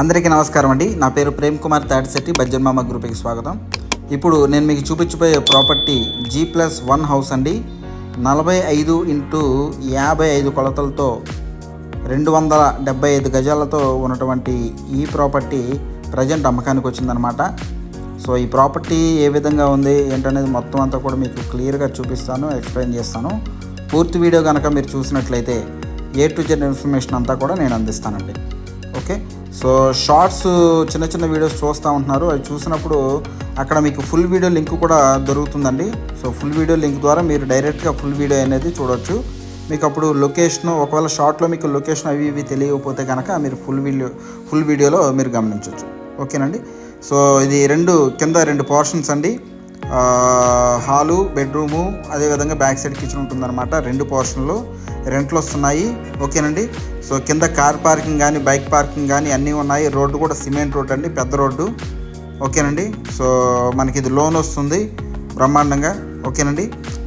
అందరికీ నమస్కారం అండి. నా పేరు ప్రేమ్ కుమార్ తాటిశెట్టి బజ్జన్మామ గ్రూప్కి స్వాగతం. ఇప్పుడు నేను మీకు చూపించబోయే property G plus one house అండి. నలభై ఐదు ఇంటూ యాభై ఐదు కొలతలతో రెండు వందల డెబ్బై ఐదు గజాలతో ఉన్నటువంటి ఈ ప్రాపర్టీ ప్రజెంట్ అమ్మకానికి వచ్చిందనమాట సో ఈ ప్రాపర్టీ ఏ విధంగా ఉంది ఏంటనేది మొత్తం అంతా కూడా మీకు క్లియర్గా చూపిస్తాను ఎక్స్ప్లెయిన్ చేస్తాను. పూర్తి వీడియో కనుక మీరు చూసినట్లయితే ఏ టు జెడ్ ఇన్ఫర్మేషన్ అంతా కూడా నేను అందిస్తానండి. ఓకే? సో షార్ట్స్ చిన్న చిన్న వీడియోస్ చూస్తూ ఉంటున్నారు. అవి చూసినప్పుడు అక్కడ మీకు ఫుల్ వీడియో లింక్ కూడా దొరుకుతుందండి. సో ఫుల్ వీడియో లింక్ ద్వారా మీరు డైరెక్ట్గా ఫుల్ వీడియో అనేది చూడొచ్చు. మీకు అప్పుడు లొకేషన్ ఒకవేళ షార్ట్లో మీకు లొకేషన్ అవి ఇవి తెలియకపోతే కనుక మీరు ఫుల్ వీడియో ఫుల్ వీడియోలో మీరు గమనించవచ్చు ఓకేనండి? సో ఇది రెండు కింద రెండు పోర్షన్స్ అండి. హాలు బెడ్రూము అదేవిధంగా బ్యాక్ సైడ్ కిచెన్ ఉంటుందన్నమాట రెండు పోర్షన్లు. రెంట్లు వస్తున్నాయి ఓకేనండి? సో కింద కార్ పార్కింగ్ కానీ బైక్ పార్కింగ్ కానీ అన్నీ ఉన్నాయి. రోడ్డు కూడా సిమెంట్ రోడ్ అండి పెద్ద రోడ్డు. ఓకేనండి? సో మనకి ఇది లోన్ వస్తుంది బ్రహ్మాండంగా. ఓకేనండి?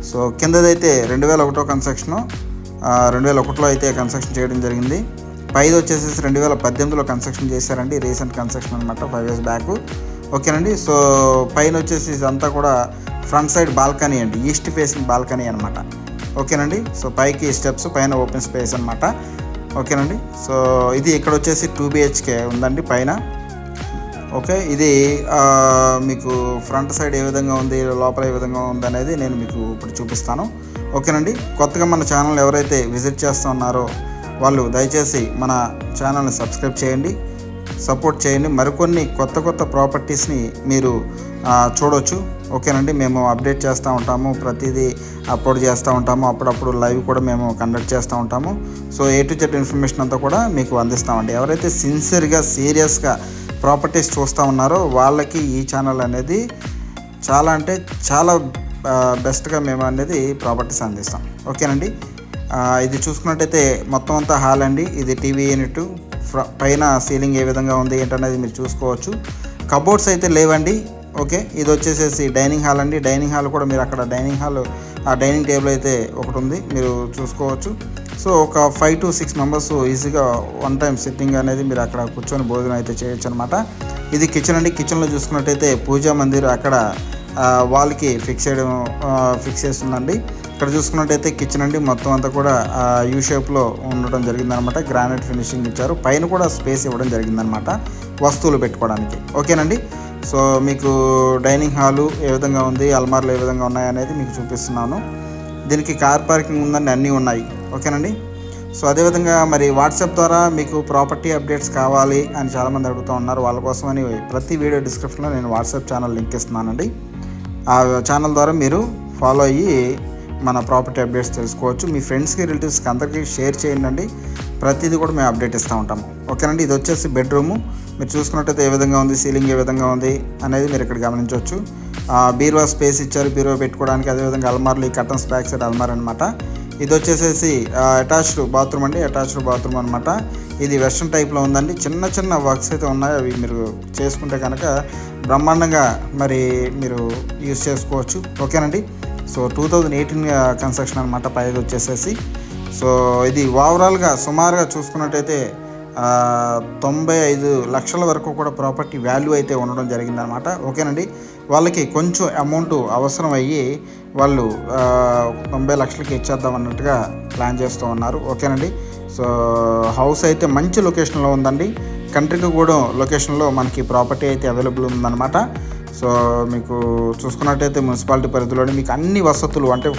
సో కిందదైతే రెండు వేల ఒకటో కన్స్ట్రక్షను రెండు వేల ఒకటిలో అయితే కన్స్ట్రక్షన్ చేయడం జరిగింది. పైది వచ్చేసేసి రెండు వేల పద్దెనిమిదిలో కన్స్ట్రక్షన్ చేశారండి రీసెంట్ కన్స్ట్రక్షన్ అనమాట ఫైవ్ ఇయర్స్ బ్యాక్. ఓకేనండి? సో పైన వచ్చేసి ఇదంతా కూడా ఫ్రంట్ సైడ్ బాల్కనీ అండి. ఈస్ట్ ఫేసింగ్ బాల్కనీ అనమాట ఓకేనండి? సో పైకి స్టెప్స్ పైన ఓపెన్ స్పేస్ అనమాట ఓకేనండి? సో ఇది ఇక్కడ వచ్చేసి టూ బిహెచ్కే ఉందండి పైన. ఓకే? ఇది మీకు ఫ్రంట్ సైడ్ ఏ విధంగా ఉంది లోపల ఏ విధంగా ఉంది అనేది నేను మీకు ఇప్పుడు చూపిస్తాను. ఓకేనండి? కొత్తగా మన ఛానల్ ఎవరైతే విజిట్ చేస్తూ ఉన్నారో వాళ్ళు దయచేసి మన ఛానల్ని సబ్స్క్రైబ్ చేయండి. సపోర్ట్ చేయండి. మరికొన్ని కొత్త కొత్త ప్రాపర్టీస్ని మీరు చూడవచ్చు చూడొచ్చు. ఓకేనండి? మేము అప్డేట్ చేస్తూ ఉంటాము. ప్రతిదీ అప్లోడ్ చేస్తూ ఉంటాము. అప్పుడప్పుడు లైవ్ కూడా మేము కండక్ట్ చేస్తూ ఉంటాము. So A to Z information అంతా కూడా మీకు అందిస్తామండి. ఎవరైతే సిన్సియర్గా సీరియస్గా ప్రాపర్టీస్ చూస్తూ ఉన్నారో వాళ్ళకి ఈ ఛానల్ అనేది చాలా అంటే చాలా బెస్ట్గా మేము అనేది ప్రాపర్టీస్ అందిస్తాం. ఓకేనండి? ఇది చూసుకున్నట్టయితే మొత్తం అంతా హాల్ అండి. ఇది టీవీ యూనిట్. పైన సీలింగ్ ఏ విధంగా ఉంది ఏంటనేది మీరు చూసుకోవచ్చు. కబోర్డ్స్ అయితే లేవండి. ఓకే? ఇది వచ్చేసేసి డైనింగ్ హాల్ అండి. డైనింగ్ హాల్ కూడా మీరు అక్కడ డైనింగ్ హాల్ ఆ డైనింగ్ టేబుల్ అయితే ఒకటి ఉంది మీరు చూసుకోవచ్చు. సో ఒక ఫైవ్ టు సిక్స్ మెంబర్స్ ఈజీగా వన్ టైం సిట్టింగ్ అనేది మీరు అక్కడ కూర్చొని భోజనం అయితే చేయొచ్చు అనమాట ఇది కిచెన్ అండి. కిచెన్లో చూసుకున్నట్టయితే పూజా మందిర్ అక్కడ వాల్కి ఫిక్స్ చేయడం ఫిక్స్ చేస్తుందండి. ఇక్కడ చూసుకున్నట్టయితే కిచెన్ అండి. మొత్తం అంతా కూడా యూ షేప్లో ఉండడం జరిగిందనమాట. గ్రానైట్ ఫినిషింగ్ ఇచ్చారు. పైన కూడా స్పేస్ ఇవ్వడం జరిగిందనమాట. వస్తువులు పెట్టుకోవడానికి. ఓకేనండి? సో మీకు డైనింగ్ హాలు ఏ విధంగా ఉంది అల్మార్లు ఏ విధంగా ఉన్నాయి అనేది మీకు చూపిస్తున్నాను. దీనికి కార్ పార్కింగ్ ఉందండి అన్నీ ఉన్నాయి. ఓకేనండి? సో అదేవిధంగా మరి వాట్సాప్ ద్వారా మీకు ప్రాపర్టీ అప్డేట్స్ కావాలి అని చాలామంది అడుగుతూ ఉన్నారు. వాళ్ళ కోసమని ప్రతి వీడియో డిస్క్రిప్షన్లో నేను వాట్సాప్ ఛానల్ లింక్ ఇస్తున్నానండి. ఆ ఛానల్ ద్వారా మీరు ఫాలో అయ్యి మన ప్రాపర్టీ అప్డేట్స్ తెలుసుకోవచ్చు. మీ ఫ్రెండ్స్కి రిలేటివ్స్కి అందరికీ షేర్ చేయండి ప్రతిదీ కూడా మేము అప్డేట్ ఇస్తూ ఉంటాము. ఓకేనండి? ఇది వచ్చేసి బెడ్రూము. మీరు చూసుకున్నట్టయితే ఏ విధంగా ఉంది? సీలింగ్ ఏ విధంగా ఉంది? అనేది మీరు ఇక్కడ గమనించవచ్చు. బీరువా స్పేస్ ఇచ్చారు. బీరువా పెట్టుకోవడానికి అదేవిధంగా అల్మార్లు ఈ కటన్స్ బ్యాక్ సైడ్ అల్మార్ అనమాట ఇది వచ్చేసేసి అటాచ్డ్ బాత్రూమ్ అండి. అటాచ్డ్ బాత్రూమ్ అనమాట ఇది వెస్ట్రన్ టైప్లో ఉందండి. చిన్న చిన్న వర్క్స్ అయితే ఉన్నాయి. అవి మీరు చేసుకుంటే కనుక బ్రహ్మాండంగా మరి మీరు యూస్ చేసుకోవచ్చు. ఓకేనండి? So two thousand eighteen construction అనమాట పైది వచ్చేసేసి. సో ఇది ఓవరాల్గా సుమారుగా చూసుకున్నట్టయితే తొంభై ఐదు లక్షల వరకు కూడా ప్రాపర్టీ వాల్యూ అయితే ఉండడం జరిగిందనమాట ఓకేనండి? వాళ్ళకి కొంచెం అమౌంట్ అవసరం అయ్యి వాళ్ళు తొంభై లక్షలకి ఇచ్చేద్దాం అన్నట్టుగా ప్లాన్ చేస్తూ ఉన్నారు. ఓకేనండి? సో హౌస్ అయితే మంచి లొకేషన్లో ఉందండి. కంట్రీకి కూడా లొకేషన్లో మనకి ప్రాపర్టీ అయితే అవైలబుల్ ఉందన్నమాట. సో మీకు చూసుకున్నట్టయితే మున్సిపాలిటీ పరిధిలోని మీకు అన్ని వసతులు అంటే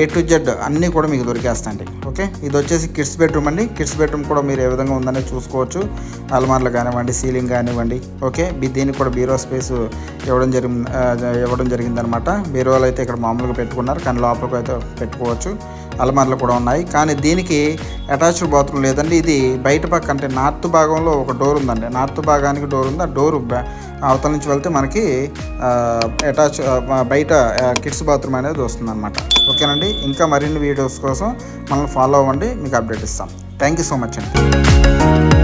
ఏ టు జెడ్ అన్నీ కూడా మీకు దొరికేస్తాయండి. ఓకే? ఇది వచ్చేసి కిడ్స్ బెడ్రూమ్ అండి. కిడ్స్ బెడ్రూమ్ కూడా మీరు ఏ విధంగా ఉందనే చూసుకోవచ్చు. అల్మార్లు కానివ్వండి సీలింగ్ కానివ్వండి. ఓకే? బి- దీనికి కూడా బీరో స్పేస్ ఇవ్వడం జరిగింది ఇవ్వడం జరిగిందనమాట. బీరోలు అయితే ఇక్కడ మామూలుగా పెట్టుకున్నారు. కానీ లోపలికి అయితే పెట్టుకోవచ్చు. అలమార్లు కూడా ఉన్నాయి. కానీ దీనికి అటాచ్డ్ బాత్రూమ్ లేదండి. ఇది బయట పక్క అంటే నార్త్ భాగంలో ఒక డోర్ ఉందండి. నార్త్ భాగానికి డోర్ ఉంది. ఆ డోర్ అవతల నుంచి వెళ్తే మనకి అటాచ్ బయట కిడ్స్ బాత్రూమ్ అనేది వస్తుందన్నమాట. ఓకేనండి? ఇంకా మరిన్ని వీడియోస్ కోసం మనల్ని ఫాలో అవ్వండి. మీకు అప్డేట్ ఇస్తాం. థ్యాంక్ యూ సో మచ్ అండి.